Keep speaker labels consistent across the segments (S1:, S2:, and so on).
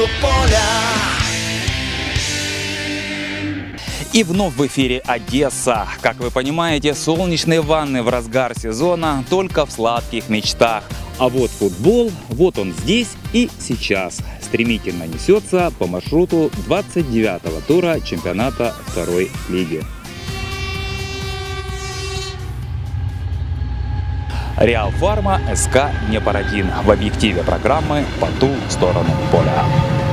S1: сторону поля.
S2: И вновь в эфире Одесса. Как вы понимаете, солнечные ванны в разгар сезона только в сладких мечтах. А вот футбол, вот он здесь и сейчас. Стремительно несется по маршруту 29-го тура чемпионата второй лиги. Реал Фарма СК Днепр-1 в объективе программы «По ту сторону поля».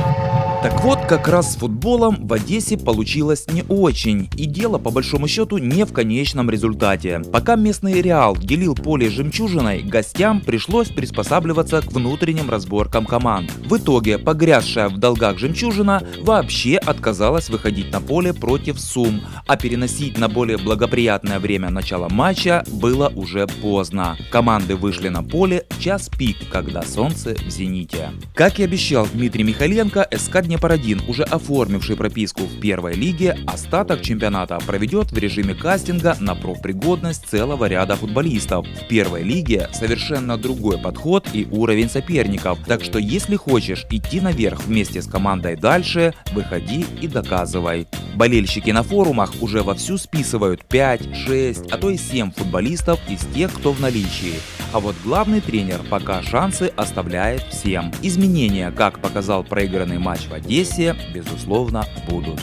S2: Так вот, как раз с футболом в Одессе получилось не очень, и дело по большому счету не в конечном результате. Пока местный Реал делил поле жемчужиной, гостям пришлось приспосабливаться к внутренним разборкам команд. В итоге, погрязшая в долгах жемчужина вообще отказалась выходить на поле против Сум, а переносить на более благоприятное время начала матча было уже поздно. Команды вышли на поле час пик, когда солнце в зените. Как и обещал Дмитрий Михаленко, СК Днепр-1, уже оформивший прописку в первой лиге, остаток чемпионата проведет в режиме кастинга на профпригодность целого ряда футболистов. В первой лиге совершенно другой подход и уровень соперников, так что если хочешь идти наверх вместе с командой дальше, выходи и доказывай. Болельщики на форумах уже вовсю списывают 5, 6, а то и 7 футболистов из тех, кто в наличии. А вот главный тренер пока шансы оставляет всем. Изменения, как показал проигранный матч в Одессе, безусловно, будут.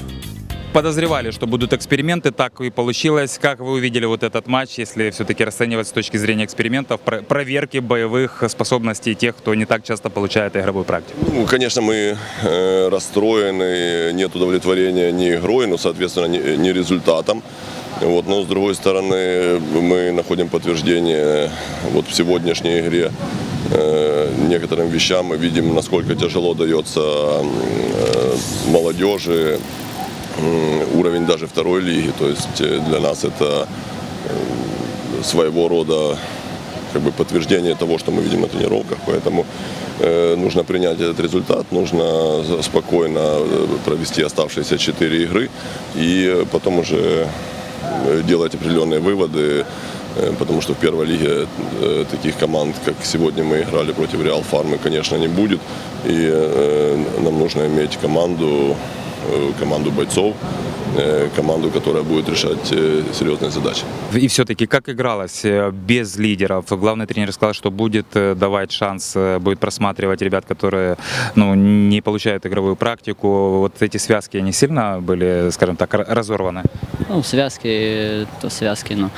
S2: Подозревали, что будут эксперименты, так и получилось. Как вы увидели вот этот матч, если все-таки расценивать с точки зрения экспериментов, про- проверки боевых способностей тех, кто не так часто получает игровую практику?
S3: Ну, конечно, мы э, расстроены, нет удовлетворения ни игрой, но, соответственно, ни, результатом. Вот, но, с другой стороны, мы находим подтверждение вот в сегодняшней игре э, некоторым вещам. Мы видим, насколько тяжело дается э, молодежи уровень даже второй лиги. То есть э, для нас это э, своего рода как бы подтверждение того, что мы видим на тренировках. Поэтому э, нужно принять этот результат, нужно спокойно провести оставшиеся четыре игры и потом уже делать определенные выводы, потому что в первой лиге таких команд, как сегодня мы играли против Реал Фармы, конечно, не будет. И нам нужно иметь команду, команду бойцов, э, команду, которая будет решать э, серьезные задачи.
S2: И все-таки как игралось э, без лидеров? Главный тренер сказал, что будет э, давать шанс, э, будет просматривать ребят, которые ну, не получают игровую практику. Вот эти связки, они сильно были, скажем так, разорваны?
S4: Ну, связки, то связки, ну,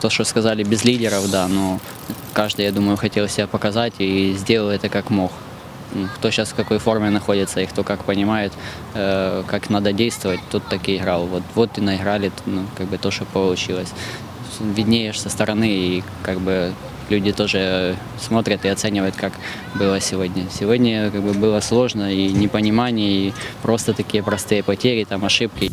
S4: то, что сказали, без лидеров, да, но каждый, я думаю, хотел себя показать и сделал это как мог. Кто сейчас в какой форме находится и кто как понимает, э, как надо действовать, тот так и играл. Вот, вот и наиграли, ну, как бы то, что получилось. Виднеешь со стороны, и как бы люди тоже смотрят и оценивают, как было сегодня. Сегодня как бы было сложно и непонимание, и просто такие простые потери, там ошибки.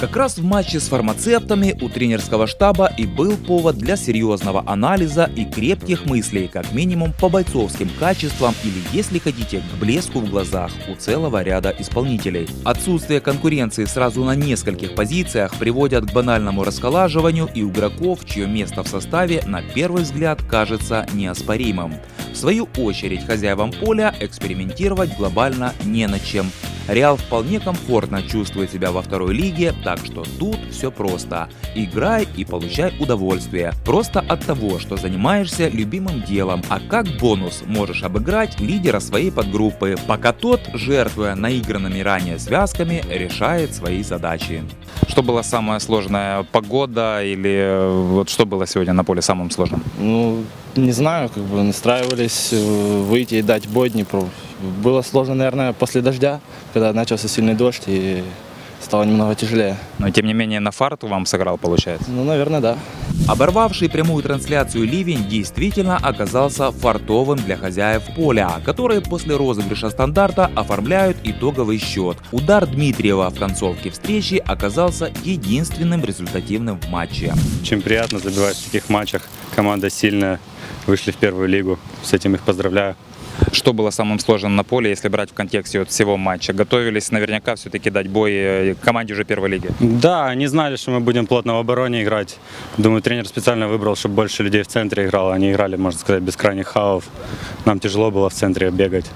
S2: Как раз в матче с фармацевтами у тренерского штаба и был повод для серьезного анализа и крепких мыслей, как минимум по бойцовским качествам или, если хотите, к блеску в глазах у целого ряда исполнителей. Отсутствие конкуренции сразу на нескольких позициях приводят к банальному расколаживанию и игроков, чье место в составе на первый взгляд кажется неоспоримым. В свою очередь хозяевам поля экспериментировать глобально не над чем. Реал вполне комфортно чувствует себя во второй лиге, так что тут все просто. Играй и получай удовольствие. Просто от того, что занимаешься любимым делом, а как бонус можешь обыграть лидера своей подгруппы, пока тот, жертвуя наигранными ранее связками, решает свои задачи. Что было самое сложное? Погода или э, вот что было сегодня на поле самым сложным?
S5: Ну, не знаю, как бы настраивались э, выйти и дать бой Днепру. Было сложно, наверное, после дождя, когда начался сильный дождь и стало немного тяжелее.
S2: Но тем не менее на фарту вам сыграл, получается.
S5: Ну, наверное, да.
S2: Оборвавший прямую трансляцию ливень действительно оказался фартовым для хозяев поля, которые после розыгрыша стандарта оформляют итоговый счет. Удар Дмитриева в концовке встречи оказался единственным результативным в матче.
S6: Очень приятно забивать в таких матчах. Команда сильная, вышли в первую лигу. С этим их поздравляю.
S2: Что было самым сложным на поле, если брать в контексте вот всего матча? Готовились наверняка все-таки дать бой э, команде уже первой лиги?
S1: Да, они знали, что мы будем плотно в обороне играть. Думаю, тренер специально выбрал, чтобы больше людей в центре играло. Они играли, можно сказать, без крайних хавов. Нам тяжело было в центре бегать.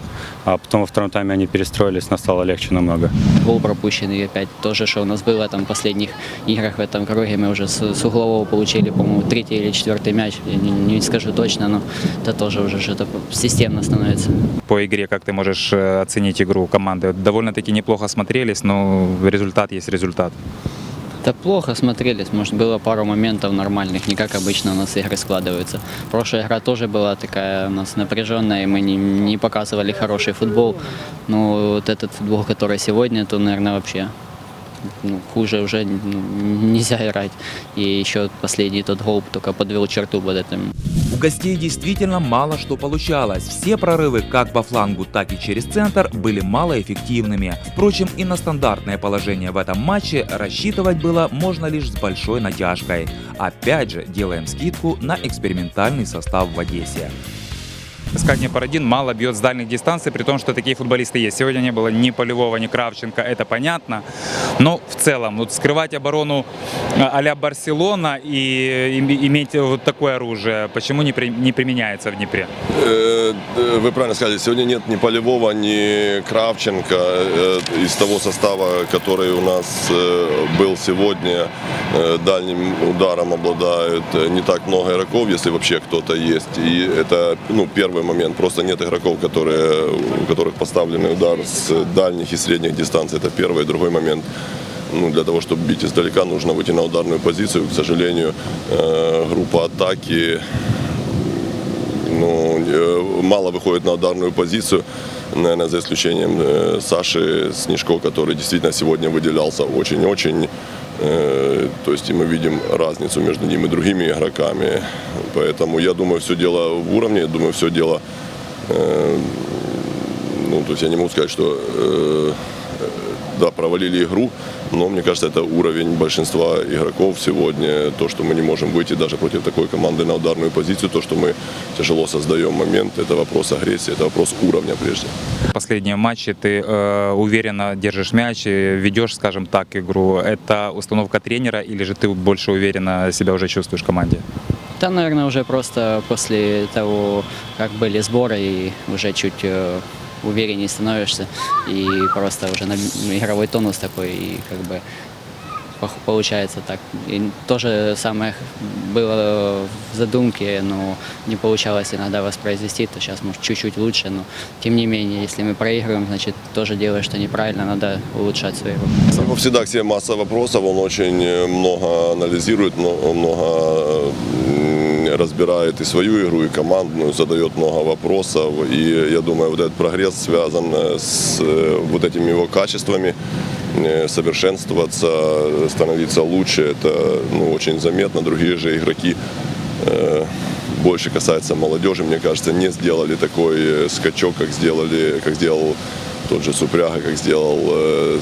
S1: А потом во втором тайме они перестроились, нам стало легче намного.
S4: Гол пропущенный опять. Тоже, что у нас было там в последних играх в этом круге. Мы уже с, с углового получили, по-моему, третий или четвертый мяч. Я не, не скажу точно, но это тоже уже что-то системно становится.
S2: По игре, как ты можешь э, оценить игру команды? Довольно-таки неплохо смотрелись, но результат есть результат.
S4: Да плохо смотрелись, может было пару моментов нормальных, не как обычно у нас игры складываются. Прошлая игра тоже была такая у нас напряженная, и мы не, не показывали хороший футбол. Но вот этот футбол, который сегодня, то, наверное, вообще ну, хуже уже ну, нельзя играть. И еще последний тот гол только подвел черту под этим.
S2: Гостей действительно мало что получалось. Все прорывы как по флангу, так и через центр были малоэффективными. Впрочем, и на стандартное положение в этом матче рассчитывать было можно лишь с большой натяжкой. Опять же, делаем скидку на экспериментальный состав в Одессе. СКА Днепр-1 мало бьет с дальних дистанций, при том, что такие футболисты есть. Сегодня не было ни Полевого, ни Кравченко, это понятно. Но в целом, вот скрывать оборону а, а-ля Барселона и име- иметь вот такое оружие, почему не, при- не применяется в Днепре?
S3: Э, э, Вы правильно сказали, сегодня нет ни Полевого, ни Кравченко э, из того состава, который у нас э, был сегодня. э, Дальним ударом обладают э, не так много игроков, если вообще кто-то есть. И это ну, первый момент. Просто нет игроков, которые, у которых поставленный удар с дальних и средних дистанций. Это первый. Другой момент ну, для того, чтобы бить издалека, нужно выйти на ударную позицию. К сожалению, э, группа атаки ну, э, мало выходит на ударную позицию, наверное, за исключением э, Саши Снежко, который действительно сегодня выделялся очень-очень. То есть мы видим разницу между ним и другими игроками. Поэтому я думаю, все дело в уровне, я думаю, все дело ну, то есть я не могу сказать, что да, провалили игру, но мне кажется, это уровень большинства игроков сегодня, то, что мы не можем выйти даже против такой команды на ударную позицию, то, что мы тяжело создаем момент, это вопрос агрессии, это вопрос уровня прежде.
S2: Последние матчи ты э, уверенно держишь мяч, и ведешь, скажем так, игру. Это установка тренера или же ты больше уверенно себя уже чувствуешь в команде?
S4: Да, наверное, уже просто после того, как были сборы, и уже чуть э, увереннее становишься, и просто уже на- игровой тонус такой, и как бы получается так. И то же самое было в задумке, но не получалось иногда воспроизвести, то сейчас, может, чуть-чуть лучше, но тем не менее, если мы проигрываем, значит, тоже делаешь что неправильно, надо улучшать свою игру.
S3: Всегда к себе масса вопросов, он очень э, много анализирует, но- много разбирает и свою игру, и командную, задает много вопросов. И я думаю, вот этот прогресс связан э, с э, вот этими его качествами. Э, Совершенствоваться, становиться лучше, это ну, очень заметно. Другие же игроки больше касается молодежи, мне кажется, не сделали такой скачок, как сделали, как сделал тот же Супряга, как сделал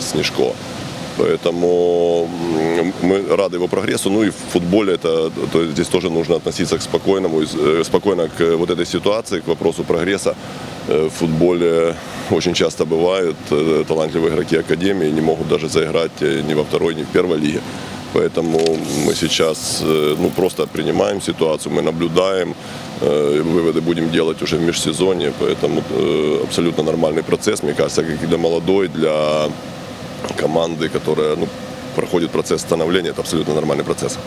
S3: Снежко. Поэтому мы рады его прогрессу. Ну и в футболе это, то есть здесь тоже нужно относиться к спокойному, э, спокойно к вот этой ситуации, к вопросу прогресса. Э, В футболе очень часто бывают э, талантливые игроки Академии не могут даже заиграть ни во второй, ни в первой лиге. Поэтому мы сейчас ну, просто принимаем ситуацию, мы наблюдаем, выводы будем делать уже в межсезонье, поэтому абсолютно нормальный процесс, мне кажется, как и для молодой, для команды, которая ну, проходит процесс становления, это абсолютно нормальный процесс.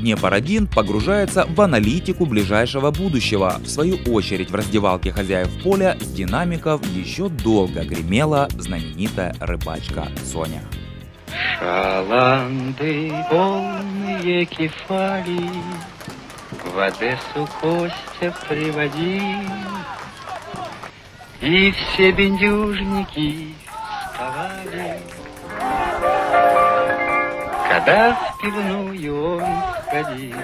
S2: Днепр-1 погружается в аналитику ближайшего будущего. В свою очередь в раздевалке хозяев поля с динамиков еще долго гремела знаменитая рыбачка Соня.
S6: Шаланды, полные кефали, В Одессу Костя приводи. И все бендюжники Когда в пивную он входил.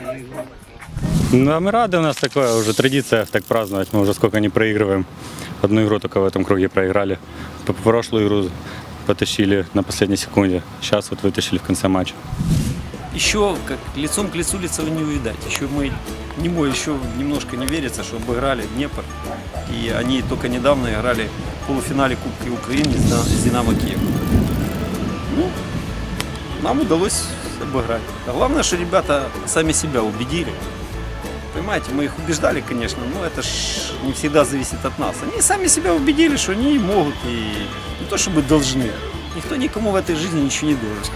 S1: Ну, а мы рады, у нас такое уже традиция так праздновать. Мы уже сколько не проигрываем. Одну игру только в этом круге проиграли. П- Прошлую игру потащили на последней секунде. Сейчас вот вытащили в конце матча.
S7: еще как лицом к лицу лица не увидать. Еще мы не мой еще немножко не верится, что обыграли Днепр. И они только недавно играли в полуфинале Кубка Украины с Динамо Киев. Ну, нам удалось обыграть. А главное, что ребята сами себя убедили. Понимаете, мы их убеждали, конечно, но это ж не всегда зависит от нас. Они сами себя убедили, что они могут и не то чтобы должны. Никто никому в этой жизни ничего не должен.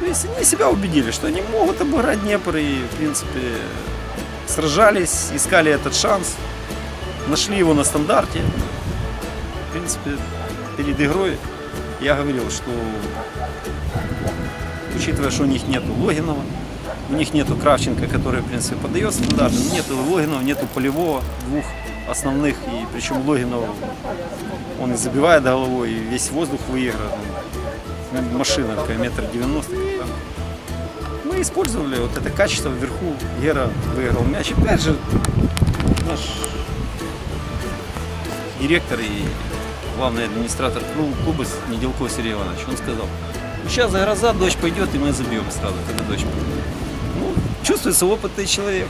S7: То есть они себя убедили, что они могут обыграть Днепр и, в принципе, сражались, искали этот шанс, нашли его на стандарте. В принципе, перед игрой я говорил, что учитывая, что у них нету Логинова, у них нету Кравченко, который, в принципе, подает стандарты, но нету Логинова, нету Полевого, двух основных, и причем Логинов, он и забивает головой, и весь воздух выигрывает. Машина такая, метр девяносто. Мы использовали вот это качество вверху. Гера выиграл мяч. Опять же, наш директор и главный администратор клу- клуба Неделков Сергей Иванович, он сказал, сейчас гроза, дождь пойдет, и мы забьем сразу, когда дождь пойдет. Ну, чувствуется опытный человек.